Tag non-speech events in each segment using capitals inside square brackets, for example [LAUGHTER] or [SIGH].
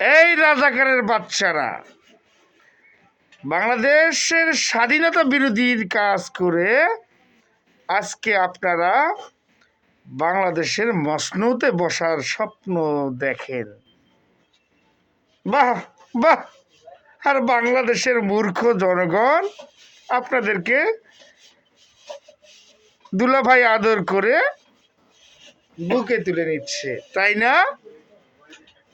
এই রাজাকারের বাচ্চারা। বাংলাদেশের স্বাধীনতা বিরোধীর কাজ করে আজকে আপনারা বাংলাদেশের মসনৌতে বসার স্বপ্ন দেখেন। বাহ বাহ! আর বাংলাদেশের মূর্খ জনগণ আপনাদেরকে দুলাভাই আদর করে বুকে তুলে নিচ্ছে, তাই না?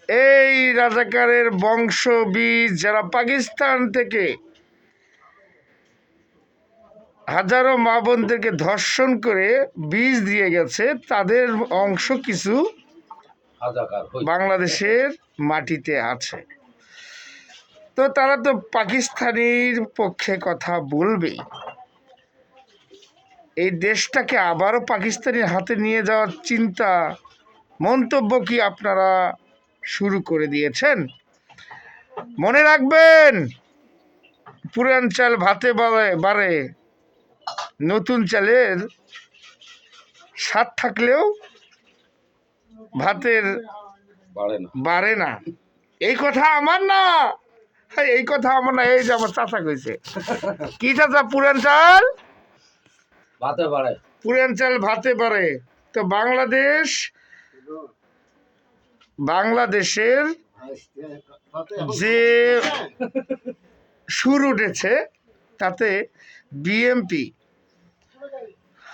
এই রাজাকারের বংশ বীজ যারা পাকিস্তান থেকে হাজারো মা বোনদেরকে ধর্ষণ করে বীজ দিয়ে গেছে তাদের অংশ কিছু বাংলাদেশের মাটিতে আছে। তো তারা তো পাকিস্তানির পক্ষে কথা বলবেই। এই দেশটাকে আবারও পাকিস্তানের হাতে নিয়ে যাওয়ার চিন্তা মন্তব্য কি আপনারা শুরু করে দিয়েছেন। মনে রাখবেন পুরান চাল ভাতে বাড়ে বাড়ে। নতুন চালের স্বাদ থাকলেও ভাতের বাড়ে না। এই কথা আমার না। এই কথা আমার না। এই যে আমার চাচা কইছে। কি চাচা পুরান চাল? ভাতে বাড়ে। পুরান চাল ভাতে পারে তো বাংলাদেশ বাংলাদেশের যে সুর উঠেছে, তাতে বিএমপি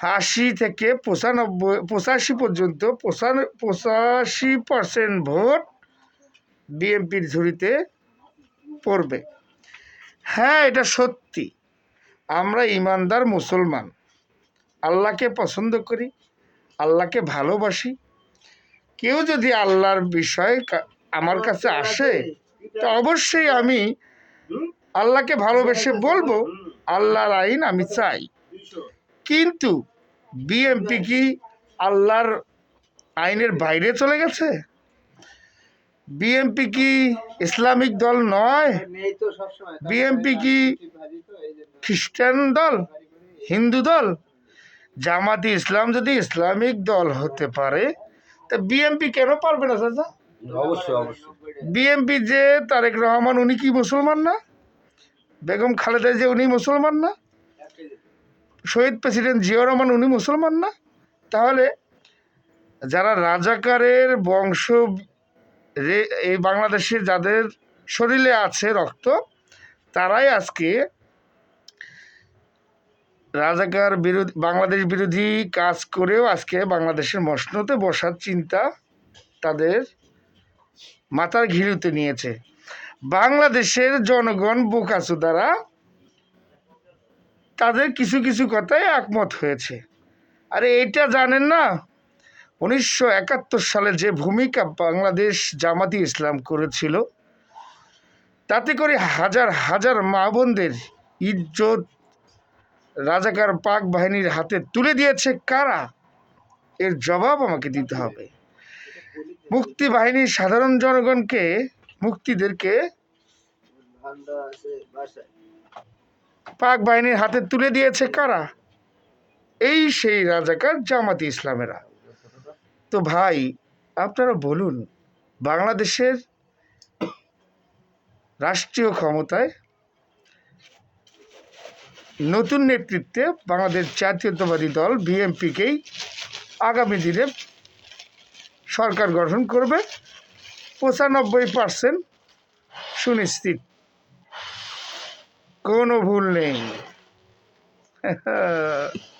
আশি থেকে পঁচানব্বই, পঁচাশি পর্যন্ত, পঁচান- পঁচাশি পার্সেন্ট ভোট বিএমপির ঝুড়িতে পড়বে। হ্যাঁ এটা সত্যি। আমরা ইমানদার মুসলমান। আল্লাহকে পছন্দ করি, আল্লাহকে ভালোবাসি কেউ যদি আল্লাহর বিষয় আমার কাছে আসে, তো অবশ্যই আমি আল্লাহকে ভালোবেসে বলব, আল্লাহর আইন আমি চাই। কিন্তু বিএমপি কি আল্লাহর আইনের বাইরে চলে গেছে? বিএমপি কি ইসলামিক দল নয়? বিএমপি কি খ্রিস্টান দল? হিন্দু দল? জামাতি ইসলাম যদি ইসলামিক দল হতে পারে তা বিএমপি কেন পারবে না চাচা? অবশ্যই অবশ্যই। বিএমপি যে তারেক রহমান উনি কি মুসলমান না? বেগম খালেদা যে উনি মুসলমান না? শহীদ প্রেসিডেন্ট জিয়া রহমান উনি মুসলমান না? তাহলে যারা রাজাকারের বংশ রে- এই বাংলাদেশের যাদের শরীরে আছে রক্ত তারাই আজকে রাজাকার বিরোধী, বাংলাদেশ বিরোধী কাজ করেও আজকে বাংলাদেশের মসনতে বসার চিন্তা তাদের মাথার ঘিরুতে নিয়েছে। বাংলাদেশের জনগণ বোকাচু দ্বারা তাদের কিছু কিছু কথায় একমত হয়েছে। আরে এটা জানেন না? উনিশশো একাত্তর সালে যে ভূমিকা বাংলাদেশ জামাতি ইসলাম করেছিল, তাতে করে হাজার হাজার মা বোনদের ইজ্জত রাজাকার পাক বাহিনীর হাতে তুলে দিয়েছে কারা? এর জবাব আমাকে দিতে হবে। মুক্তি বাহিনীর সাধারণ জনগণকে, মুক্তিদেরকে পাক বাহিনীর হাতে তুলে দিয়েছে কারা? এই সেই রাজাকার জামাতি ইসলামেরা। তো ভাই, আপনারা বলুন, বাংলাদেশের রাষ্ট্রীয় ক্ষমতায় নতুন নেতৃত্বে বাংলাদেশ জাতীয়তাবাদী দল, বিএনপিকেই আগামী দিনে সরকার গঠন করবে। পঁচানব্বই পার্সেন্ট সুনিশ্চিত। কোনো ভুল নেই। [LAUGHS]